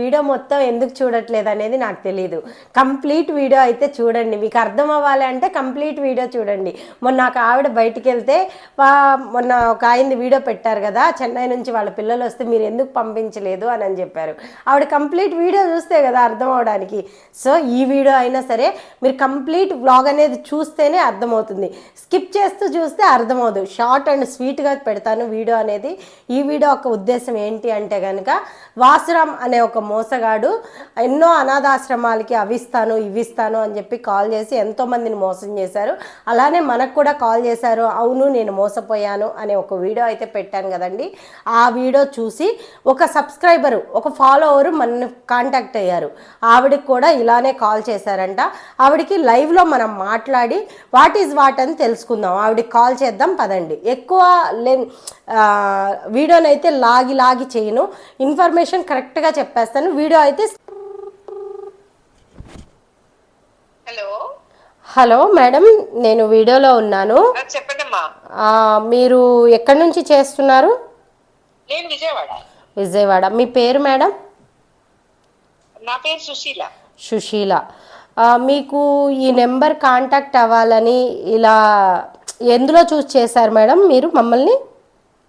Video మొత్తం ఎందుకు చూడట్లేదు అనేది నాకు తెలియదు కంప్లీట్ వీడియో అయితే చూడండి. మీకు అర్థం అవ్వాలి అంటే కంప్లీట్ వీడియో చూడండి. మొన్న నాకు ఆవిడ బయటికి వెళ్తే మొన్న ఒక ఆయనది వీడియో పెట్టారు కదా చెన్నై నుంచి వాళ్ళ పిల్లలు వస్తే మీరు ఎందుకు పంపించలేదు? అని అని చెప్పారు. ఆవిడ కంప్లీట్ వీడియో చూస్తే కదా అర్థం అవడానికి. సో ఈ వీడియో అయినా సరే మీరు కంప్లీట్ వ్లాగ్ అనేది చూస్తేనే అర్థమవుతుంది. స్కిప్ చేస్తూ చూస్తే అర్థమవుదు. షార్ట్ అండ్ స్వీట్గా పెడతాను వీడియో అనేది. ఈ వీడియో ఒక ఉద్దేశం ఏంటి అంటే కనుక వాసురామ్ అనే ఒక మోసగాడు. ఎన్నో అనాథాశ్రమాలకి అవిస్తాను ఇవిస్తాను అని చెప్పి కాల్ చేసి ఎంతో మందిని మోసం చేశారు. అలానే మనకు కూడా కాల్ చేశారు అవును నేను మోసపోయాను అనే ఒక వీడియో అయితే పెట్టాను కదండి. ఆ వీడియో చూసి ఒక సబ్స్క్రైబరు ఒక ఫాలోవరు మన కాంటాక్ట్ అయ్యారు. ఆవిడకి కూడా ఇలానే కాల్ చేశారంట. ఆవిడకి లైవ్లో మనం మాట్లాడి వాట్ ఈజ్ వాట్ అని తెలుసుకుందాం. ఆవిడకి కాల్ చేద్దాం పదండి. ఎక్కువ లెన్ వీడియోనైతే లాగి లాగి చేయను. ఇన్ఫర్మేషన్ కరెక్ట్గా చెప్పేస్తాను. వీడియో అయితే హలో? Hello madam. నేను వీడియోలో ఉన్నాను. మీరు ఎక్కడి నుంచి చేస్తున్నారు? నేను విజయవాడ. విజయవాడ. మీ పేరు మేడం? నా పేరు సుశీల. సుశీల. మీకు ఈ నెంబర్ కాంటాక్ట్ అవ్వాలని ఇలా ఎందులో చూస్ చేశారు మేడం మీరు మమ్మల్ని?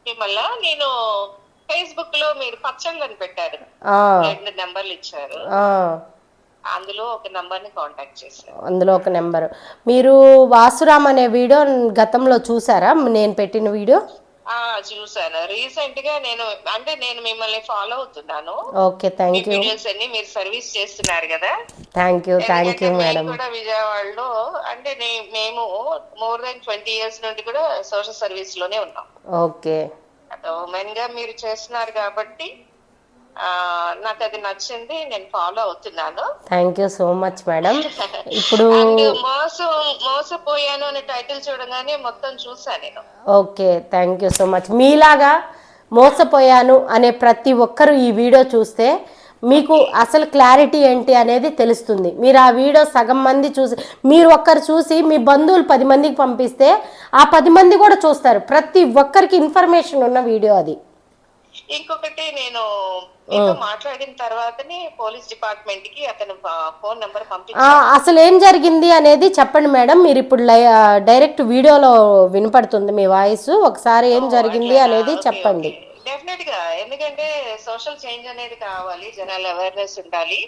మిమ్మల్ని నేను ఫేస్బుక్లో మీరు పచ్చళ్ళని పెట్టారు. ఆ, రెండు నెంబర్లు ఇచ్చారు. అందులో ఒక నంబర్ని కాంటాక్ట్ చేశారు. అందులో ఒక నెంబర్. మీరు వాసురామ్ అనే వీడియో గతంలో చూసారా? నేను పెట్టిన వీడియో? ఆ చూసాను రీసెంట్గా నేను అంటే నేను మిమ్మల్ని ఫాలో అవుతున్నాను. ఓకే థ్యాంక్ యూ వీడియోస్ అన్ని మీరు సర్వీస్ చేస్తున్నారు కదా? Thank you thank you madam కూడా విజయవాడలో అంటే మేము మోర్ దెన్ ట్వంటీ ఇయర్స్ నుండి కూడా సోషల్ సర్వీస్లోనే ఉన్నాం. ఓకే ఉమెన్గా మీరు చేస్తున్నారు కాబట్టి నాకు అది నచ్చింది నేను ఫాలో అవుతున్నాను. Thank you so much madam. ఇప్పుడు మోసం మోసపోయాను అనే టైటిల్ చూడగానే మొత్తం చూసా నేను. Okay thank you so much. మీలాగా మోసపోయాను అనే ప్రతి ఒక్కరు ఈ వీడియో చూస్తే మీకు అసలు క్లారిటీ ఏంటి అనేది తెలుస్తుంది. మీరు ఆ వీడియో సగం మంది చూసి మీరు ఒక్కరు చూసి మీ బంధువులు పది మందికి పంపిస్తే ఆ పది మంది కూడా చూస్తారు. ప్రతి ఒక్కరికి ఇన్ఫర్మేషన్ ఉన్న వీడియో అది. ఇంకొకటి నేను మీతో మాట్లాడిన తర్వాతనే పోలీస్ డిపార్ట్మెంట్కి అతను ఫోన్ నెంబర్ పంపించాను అసలు ఏం జరిగింది అనేది చెప్పండి మేడం. మీరు ఇప్పుడు డైరెక్ట్ వీడియోలో వినపడుతుంది మీ వాయిస్. ఒకసారి ఏం జరిగింది అనేది చెప్పండి. డెఫినెట్గా ఎందుకంటే సోషల్ చేంజ్ అనేది కావాలి జనాలు అవేర్నెస్ ఉండాలి.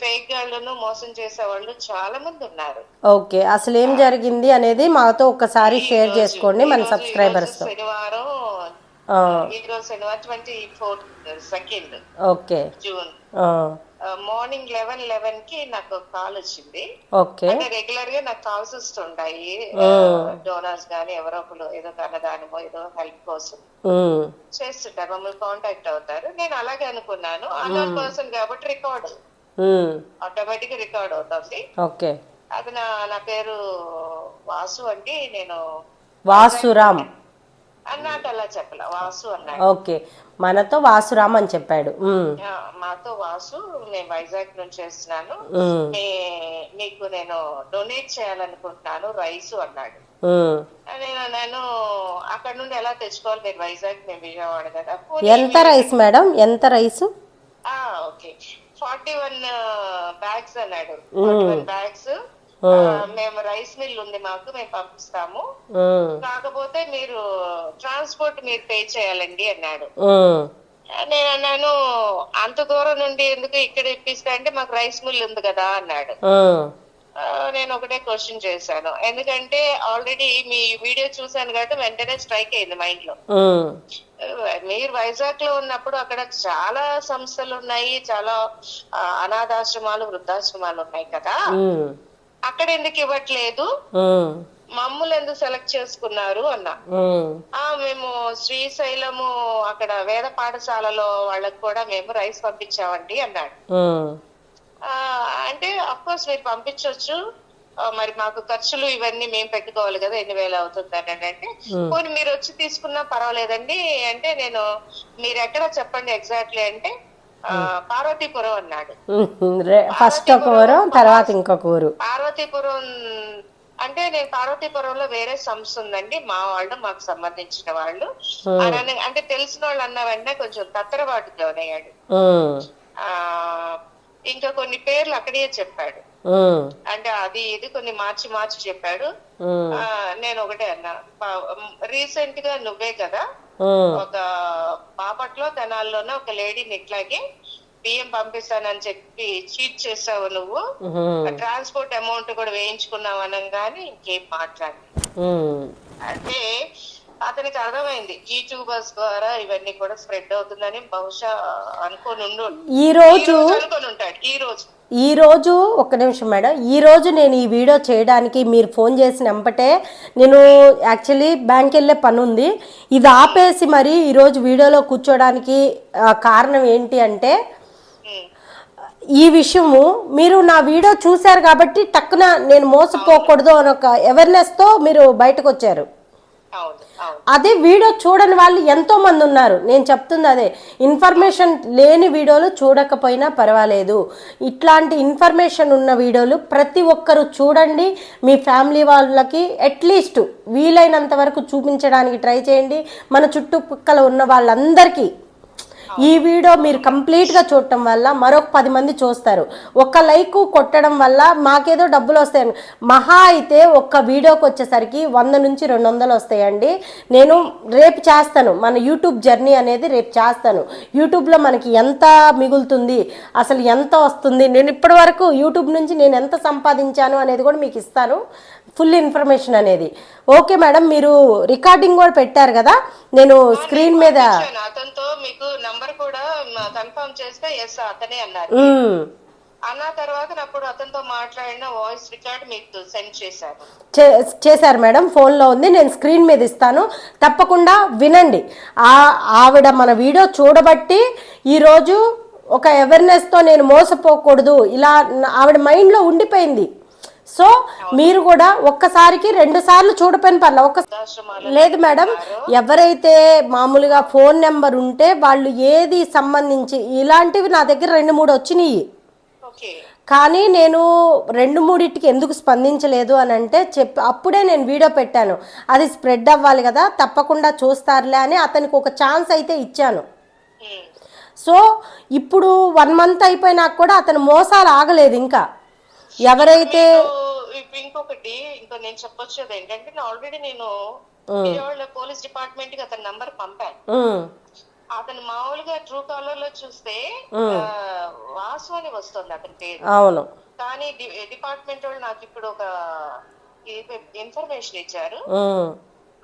ఫేక్ గాళ్ళను మోసం చేసే వాళ్ళు చాలా మంది ఉన్నారు. ఓకే అసలు ఏం జరిగింది అనేది మాతో ఒక్కసారి షేర్ చేసుకోండి మన సబ్స్క్రైబర్స్ శనివారం second okay. June. Morning eleven లెవెన్కి నాకు కాల్ వచ్చింది. ఓకే. అంటే రెగ్యులర్గా నాకు కాల్స్ వస్తుంటాయి. డోనర్స్ గానీ ఎవరో ఒకరు ఏదో కన్నదానమో ఏదో హెల్ప్ కోసం చేస్తుంటారు. మమ్మల్ని కాంటాక్ట్ అవుతారు. నేను అలాగే అనుకున్నాను. అన్నోన్ పర్సన్ కాబట్టి రికార్డ్. ఆటోమేటిక్ రికార్డ్ అవుతుంది. ఓకే. అది నా నా పేరు వాసు అండి. నేను వాసురామ్. అన్నట్టు అలా చెప్పలే వాసు అన్నాడు. ఓకే మనతో వాసురామ్ అని చెప్పాడు. మాతో వాసు నేను వైజాగ్ నుంచి చేస్తున్నాను మీకు నేను డొనేట్ చేయాలనుకుంటున్నాను రైస్ అన్నాడు. నేను నేను అక్కడ నుండి ఎలా తెచ్చుకోవాలి? మీరు వైజాగ్ మేము విజయవాడ కదా. ఎంత రైస్ మేడం? ఎంత రైసు? ఆ, ఓకే. ఫార్టీ వన్ బ్యాగ్స్ అన్నాడు. Forty one bags. మేము రైస్ మిల్ ఉంది మాకు మేము పంపిస్తాము. కాకపోతే మీరు ట్రాన్స్పోర్ట్ మీరు పే చేయాలండి అన్నాడు. నేను అన్నాను అంత దూరం నుండి ఎందుకు ఇక్కడ ఇప్పిస్తా అంటే మాకు రైస్ మిల్ ఉంది కదా అన్నాడు. నేను ఒకటే క్వశ్చన్ చేశాను. ఎందుకంటే ఆల్రెడీ మీ వీడియో చూశాను కాబట్టి వెంటనే స్ట్రైక్ అయింది మైండ్లో మీరు వైజాగ్లో ఉన్నప్పుడు అక్కడ చాలా సంస్థలు ఉన్నాయి చాలా అనాథాశ్రమాలు వృద్ధాశ్రమాలు ఉన్నాయి కదా. అక్కడ ఎందుకు ఇవ్వట్లేదు? మమ్మల్ని ఎందుకు సెలెక్ట్ చేసుకున్నారు అన్న. ఆ. మేము శ్రీశైలము అక్కడ వేద పాఠశాలలో వాళ్ళకి కూడా మేము రైస్ పంపించామండి అన్నాడు. అంటే అఫ్ కోర్స్ మీరు పంపించవచ్చు మరి మాకు ఖర్చులు ఇవన్నీ మేము పెట్టుకోవాలి కదా ఎన్ని వేలు అవుతుంది అని అంటే పోనీ మీరు వచ్చి తీసుకున్నా పర్వాలేదండి. అంటే నేను మీరు ఎక్కడ చెప్పండి ఎగ్జాక్ట్లీ అంటే పార్వతీపురం అన్నాడు. ఫస్ట్ ఒక ఊరు తర్వాత ఇంకొక ఊరు. పార్వతీపురం అంటే నేను పార్వతీపురంలో వేరే సంస్థ ఉందండి. మా వాళ్ళు మాకు సంబంధించిన వాళ్ళు. అంటే తెలిసిన వాళ్ళు అన్న వెంటనే కొంచెం లోనయ్యాడు ఉమ్, ఆ ఇంకా కొన్ని పేర్లు అక్కడే చెప్పాడు. అంటే అది ఇది కొన్ని మార్చి మార్చి చెప్పాడు. నేను ఒకటే అన్నా. రీసెంట్గా నువ్వే కదా? ఒక బాపట్లో తెనాల్లోనే ఒక లేడీని ఇట్లాగే బియ్యం పంపిస్తానని చెప్పి చీట్ చేసావు నువ్వు. ట్రాన్స్పోర్ట్ అమౌంట్ కూడా వేయించుకున్నావు అనగానే ఇంకేం మాట్లాడి. అంటే అతనికి అర్థమైంది. యూట్యూబర్స్ ద్వారా ఇవన్నీ కూడా స్ప్రెడ్ అవుతుందని బహుశా అనుకోని ఈ రోజు అనుకొని ఉంటాడు. ఈ రోజు. ఈ రోజు ఒక్క నిమిషం మేడం. ఈ రోజు నేను ఈ వీడియో చేయడానికి మీరు ఫోన్ చేసిన వెంబటే నేను యాక్చువల్లీ బ్యాంక్ వెళ్ళే పని ఉంది. ఇది ఆపేసి మరి ఈరోజు వీడియోలో కూర్చోడానికి కారణం ఏంటి అంటే. ఈ విషయము మీరు నా వీడియో చూశారు కాబట్టి టక్కున నేను మోసపోకూడదు అని ఒక అవేర్నెస్తో మీరు బయటకు వచ్చారు. అదే వీడియో చూడని వాళ్ళు ఎంతో మంది ఉన్నారు. నేను చెప్తుంది అదే ఇన్ఫర్మేషన్ లేని వీడియోలు చూడకపోయినా పర్వాలేదు. ఇట్లాంటి ఇన్ఫర్మేషన్ ఉన్న వీడియోలు ప్రతి ఒక్కరు చూడండి. మీ ఫ్యామిలీ వాళ్ళకి అట్లీస్ట్ వీలైనంత వరకు చూపించడానికి ట్రై చేయండి. మన చుట్టుపక్కల ఉన్న వాళ్ళందరికీ ఈ వీడియో మీరు కంప్లీట్గా చూడటం వల్ల మరొక పది మంది చూస్తారు. ఒక్క లైక్ కొట్టడం వల్ల మాకేదో డబ్బులు వస్తాయని. మహా అయితే ఒక్క వీడియోకి వచ్చేసరికి వంద నుంచి రెండు వందలు వస్తాయండి. నేను రేపు చేస్తాను. మన యూట్యూబ్ జర్నీ అనేది రేపు చేస్తాను. యూట్యూబ్లో మనకి ఎంత మిగులుతుంది అసలు ఎంత వస్తుంది నేను ఇప్పటి వరకు యూట్యూబ్ నుంచి నేను ఎంత సంపాదించాను అనేది కూడా మీకు ఇస్తాను. ఫుల్ ఇన్ఫర్మేషన్ అనేది. ఓకే మేడం మీరు రికార్డింగ్ కూడా పెట్టారు కదా? నేను స్క్రీన్ మీద ఇచ్చాను. అతనితో మీకు నంబర్ కూడా కన్ఫర్మ్ చేస్తే ఎస్ అతనే అన్నారు. అన్న తర్వాత అప్పుడు అతనితో మాట్లాడిన వాయిస్ రికార్డ్ మీకు సెండ్ చేశాను. చే- చేశారు మేడం ఫోన్లో ఉంది నేను స్క్రీన్ మీద ఇస్తాను. తప్పకుండా వినండి. ఆ ఆవిడ మన వీడియో చూడబట్టి ఈరోజు ఒక అవేర్నెస్తో నేను మోసపోకూడదు. ఇలా ఆవిడ మైండ్లో ఉండిపోయింది. సో మీరు కూడా ఒక్కసారికి రెండు సార్లు చూడపోయిన పర్లే. ఒక్క లేదు మేడం ఎవరైతే మామూలుగా ఫోన్ నెంబర్ ఉంటే వాళ్ళు ఏది సంబంధించి ఇలాంటివి నా దగ్గర రెండు మూడు వచ్చినాయి. కానీ నేను రెండు మూడింటికి ఎందుకు స్పందించలేదు అని అంటే చెప్ అప్పుడే నేను వీడియో పెట్టాను. అది స్ప్రెడ్ అవ్వాలి కదా తప్పకుండా చూస్తారులే అని అతనికి ఒక ఛాన్స్ అయితే ఇచ్చాను. సో ఇప్పుడు వన్ మంత్ అయిపోయినాక కూడా అతను మోసాలు ఆగలేదు ఇంకా. ఎవరైతే ఇంకొకటి ఇంకో నేను చెప్పొచ్చేది ఏంటంటే ఆల్రెడీ నేను పోలీస్ డిపార్ట్మెంట్కి అతని నంబర్ పంపాను. అతను మామూలుగా ట్రూ కాలర్లో చూస్తే వాసు అని వస్తుంది అతని పేరు. అవును. కానీ డిపార్ట్మెంట్ వాళ్ళు నాకు ఇప్పుడు ఒక ఇన్ఫర్మేషన్ ఇచ్చారు.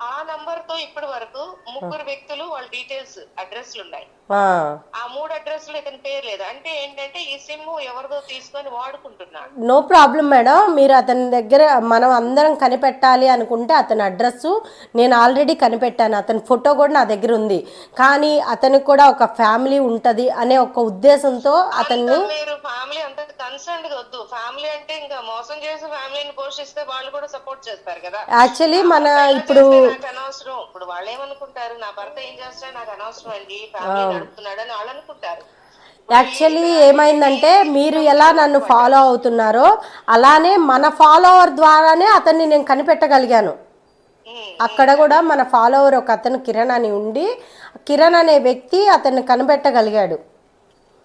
ఆ నంబర్తో ఇప్పటి వరకు ముగ్గురు వ్యక్తులు వాళ్ళ డీటెయిల్స్ అడ్రస్లు ఉన్నాయి. ఆ, మూడు అడ్రస్లు ఇతని పేరు లేదు. అంటే ఏంటంటే ఈ సిమ్ ఎవరిదో తీసుకొని వాడుకుంటున్నాడు నో ప్రాబ్లం మేడం మీరు అతని దగ్గర మనం అందరం కనిపెట్టాలి అనుకుంటే అతని అడ్రస్ నేను ఆల్రెడీ కనిపెట్టాను. అతని ఫోటో కూడా నా దగ్గర ఉంది. కానీ అతనికి కూడా ఒక ఫ్యామిలీ ఉంటుంది అనే ఒక ఉద్దేశంతో అతన్ని అంతా మీరు ఫ్యామిలీ అంత కన్సర్న్ వద్దు. ఫ్యామిలీ అంటే ఇంకా మోసం చేసి ఫ్యామిలీని పోషిస్తే వాళ్ళు కూడా సపోర్ట్ చేస్తారు కదా. యాక్చువల్లీ మన ఇప్పుడు నాకు అనవసరం. ఇప్పుడు వాళ్ళు ఏమనుకుంటారు నా భర్త ఏం చేస్తాడు నాకు అనవసరం అండి. ఫ్యామిలీ నడుపుతున్నాడు అని వాళ్ళు అనుకుంటారు యాక్చువల్లీ ఏమైందంటే మీరు ఎలా నన్ను ఫాలో అవుతున్నారో అలానే మన ఫాలోవర్ ద్వారానే అతన్ని నేను కనిపెట్టగలిగాను. అక్కడ కూడా మన ఫాలోవర్ ఒక అతను కిరణ్ అని ఉండి కిరణ్ అనే వ్యక్తి అతన్ని కనిపెట్టగలిగాడు.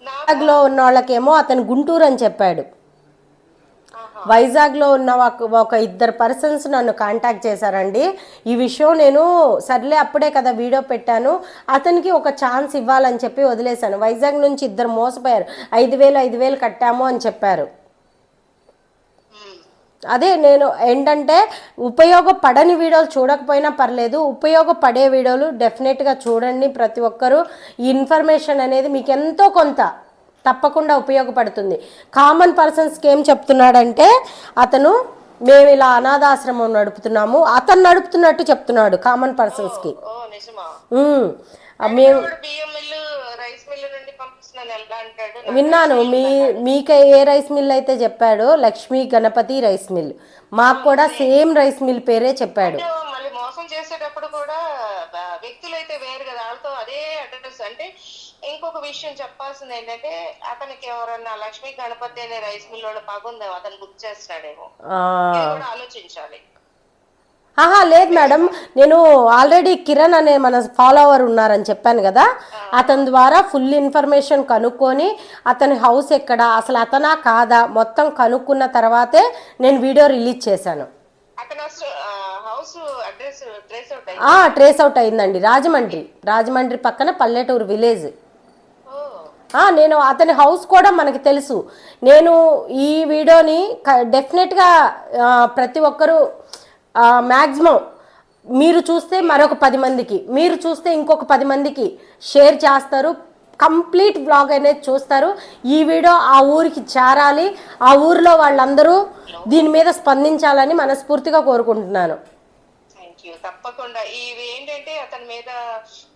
వైజాగ్లో ఉన్న వాళ్ళకేమో అతను గుంటూరు అని చెప్పాడు. వైజాగ్లో ఉన్న ఒక ఒక ఇద్దరు పర్సన్స్ నన్ను కాంటాక్ట్ చేశారండి. ఈ విషయం నేను సర్లే అప్పుడే కదా వీడియో పెట్టాను. అతనికి ఒక ఛాన్స్ ఇవ్వాలని చెప్పి వదిలేశాను. వైజాగ్ నుంచి ఇద్దరు మోసపోయారు. ఐదు వేలు ఐదు వేలు కట్టాము అని చెప్పారు. అదే నేను ఏంటంటే ఉపయోగపడని వీడియోలు చూడకపోయినా పర్లేదు. ఉపయోగపడే వీడియోలు డెఫినెట్గా చూడండి ప్రతి ఒక్కరూ. ఈ ఇన్ఫర్మేషన్ అనేది మీకు ఎంతో కొంత తప్పకుండా ఉపయోగపడుతుంది. కామన్ పర్సన్స్కి ఏం చెప్తున్నాడంటే అతను మేము ఇలా అనాథాశ్రమం నడుపుతున్నాము అతను నడుపుతున్నట్టు చెప్తున్నాడు కామన్ పర్సన్స్కి మేము విన్నాను. మీ మీకు ఏ రైస్ మిల్ అయితే చెప్పాడో లక్ష్మీ గణపతి రైస్ మిల్. మాకు కూడా సేమ్ రైస్ మిల్ పేరే చెప్పాడు. మోసం చేసేటప్పుడు కూడా వ్యక్తులు అయితే వేరు కదా. వాళ్ళతో అదే అడ్రస్ అంటే ఇంకొక విషయం చెప్పాల్సింది ఏంటంటే అతనికి ఎవరన్నా లక్ష్మీ గణపతి అనే రైస్ మిల్ వాళ్ళ పగుందేమో అతను చేస్తున్నాడేమో ఆ, ఇది కూడా ఆలోచించాలి. ఆహా లేదు మేడం. నేను ఆల్రెడీ కిరణ్ అనే మన ఫాలోవర్ ఉన్నారని చెప్పాను కదా. అతని ద్వారా ఫుల్ ఇన్ఫర్మేషన్ కనుక్కొని అతని హౌస్ ఎక్కడ అసలు అతనా కాదా? మొత్తం కనుక్కున్న తర్వాతే నేను వీడియో రిలీజ్ చేశాను. అతను ట్రేస్ అవుట్ అయిందండి. రాజమండ్రి. రాజమండ్రి పక్కన పల్లెటూరు విలేజ్ నేను అతని హౌస్ కూడా మనకి తెలుసు. నేను ఈ వీడియోని డెఫినెట్గా ప్రతి ఒక్కరూ మ్యాక్సిమం మీరు చూస్తే మరొక పది మందికి మీరు చూస్తే ఇంకొక పది మందికి షేర్ చేస్తారు. కంప్లీట్ బ్లాగ్ అనేది చూస్తారు. ఈ వీడియో ఆ ఊరికి చేరాలి. ఆ ఊరిలో వాళ్ళందరూ దీని మీద స్పందించాలని మనస్ఫూర్తిగా కోరుకుంటున్నాను. థ్యాంక్ యూ తప్పకుండా. ఇవి ఏంటంటే అతని మీద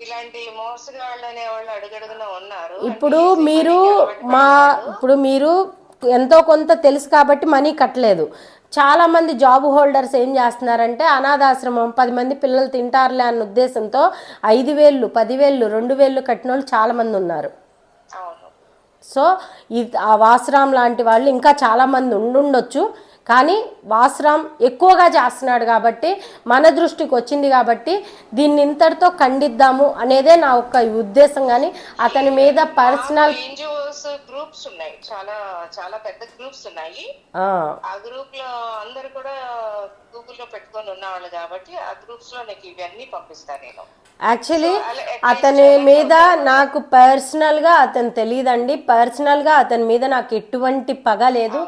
ఇలాంటి మోసగాళ్ళు అనే వాళ్ళు అడుగడుగున ఉన్నారు. ఇప్పుడు మీరు మా. ఇప్పుడు మీరు ఎంతో కొంత తెలుసు కాబట్టి మనీ కట్టలేదు. చాలా మంది జాబ్ హోల్డర్స్ ఏం చేస్తున్నారంటే అనాథాశ్రమం పది మంది పిల్లలు తింటారులే అన్న ఉద్దేశంతో ఐదు వేలు పదివేలు రెండు వేలు కట్టిన వాళ్ళు చాలా మంది ఉన్నారు. సో ఈ ఆ వాసురామ్ లాంటి వాళ్ళు ఇంకా చాలామంది ఉండుండొచ్చు. కానీ వాసురామ్ ఎక్కువగా చేస్తున్నాడు కాబట్టి మన దృష్టికి వచ్చింది కాబట్టి దీన్ని ఇంతటితో ఖండిద్దాము అనేదే నా ఒక్క ఉద్దేశం కానీ అతని మీద పర్సనల్ గ్రూప్స్ ఉన్నాయి. చాలా చాలా పెద్ద గ్రూప్స్ ఉన్నాయి. ఆ. గ్రూప్లో అందరు కూడా గూగుల్లో పెట్టుకొని ఉన్నవాళ్ళు కాబట్టి ఆ గ్రూప్స్లో నాకు ఇవన్నీ పంపిస్తాను నేను. యాక్చువల్లీ అతని మీద నాకు పర్సనల్గా అతను తెలియదండి పర్సనల్గా అతని మీద నాకు ఎటువంటి పగ లేదు.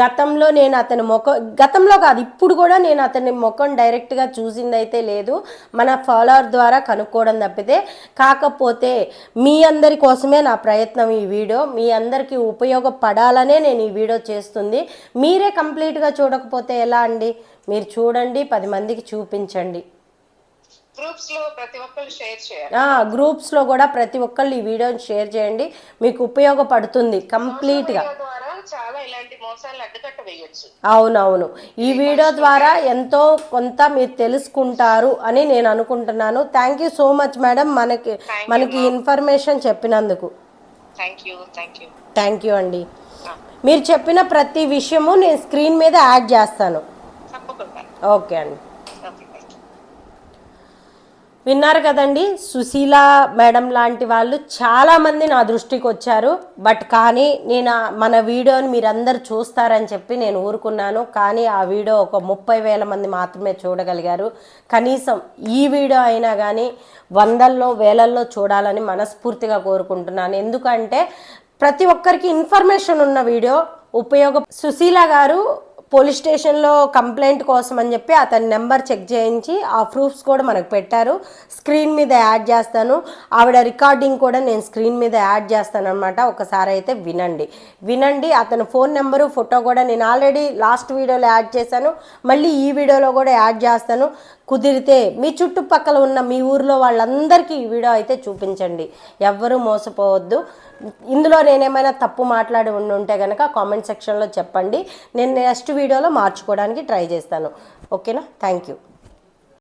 గతంలో నేను అతని ముఖం గతంలో కాదు ఇప్పుడు కూడా నేను అతని ముఖం డైరెక్ట్గా చూసిందైతే లేదు. మన ఫాలోవర్ ద్వారా కనుక్కోవడం తప్పితే. కాకపోతే మీ అందరి కోసమే నా ప్రయత్నం ఈ వీడియో. మీ అందరికీ ఉపయోగపడాలనే నేను ఈ వీడియో చేస్తుంది. మీరే కంప్లీట్గా చూడకపోతే ఎలా అండి? మీరు చూడండి పది మందికి చూపించండి. గ్రూప్స్లో ప్రతి ఒక్కరు షేర్ చేయాలి. ఆ, గ్రూప్స్లో కూడా ప్రతి ఒక్కళ్ళు ఈ వీడియోని షేర్ చేయండి. మీకు ఉపయోగపడుతుంది వీడియో ద్వారా చాలా ఇలాంటి మోసాలు అడ్డుకట్ట వేయొచ్చు. అవునవును. ఈ వీడియో ద్వారా ఎంతో కొంత మీరు తెలుసుకుంటారు అని నేను అనుకుంటున్నాను. Thank you so much madam మనకి మనకి ఇన్ఫర్మేషన్ చెప్పినందుకు. Thank you thank you thank you అండి. మీరు చెప్పిన ప్రతి విషయము నేను స్క్రీన్ మీద యాడ్ చేస్తాను. తప్పకుండా. ఓకే అండి. విన్నారు కదండి సుశీల మేడం లాంటి వాళ్ళు చాలామంది నా దృష్టికి వచ్చారు. బట్ కానీ నేను మన వీడియోని మీరందరూ చూస్తారని చెప్పి నేను ఊరుకున్నాను. కానీ ఆ వీడియో ఒక ముప్పై వేల మంది మాత్రమే చూడగలిగారు. కనీసం ఈ వీడియో అయినా కానీ వందల్లో వేలల్లో చూడాలని మనస్ఫూర్తిగా కోరుకుంటున్నాను. ఎందుకంటే ప్రతి ఒక్కరికి ఇన్ఫర్మేషన్ ఉన్న వీడియో ఉపయోగ సుశీల గారు పోలీస్ స్టేషన్లో కంప్లైంట్ కోసం అని చెప్పి అతని నెంబర్ చెక్ చేయించి ఆ ప్రూఫ్స్ కూడా మనకు పెట్టారు. స్క్రీన్ మీద యాడ్ చేస్తాను. ఆవిడ రికార్డింగ్ కూడా నేను స్క్రీన్ మీద యాడ్ చేస్తాను అనమాట ఒకసారి అయితే వినండి. వినండి అతని ఫోన్ నెంబరు ఫోటో కూడా నేను ఆల్రెడీ లాస్ట్ వీడియోలో యాడ్ చేశాను. మళ్ళీ ఈ వీడియోలో కూడా యాడ్ చేస్తాను. కుదిరితే మీ చుట్టుపక్కల ఉన్న మీ ఊర్లో వాళ్ళందరికీ ఈ వీడియో అయితే చూపించండి. ఎవ్వరూ మోసపోవద్దు. ఇందులో నేనేమైనా తప్పు మాట్లాడి ఉండి ఉంటే కనుక కామెంట్ సెక్షన్లో చెప్పండి. నేను నెక్స్ట్ వీడియోలో మార్చుకోవడానికి ట్రై చేస్తాను. ఓకేనా? Thank you.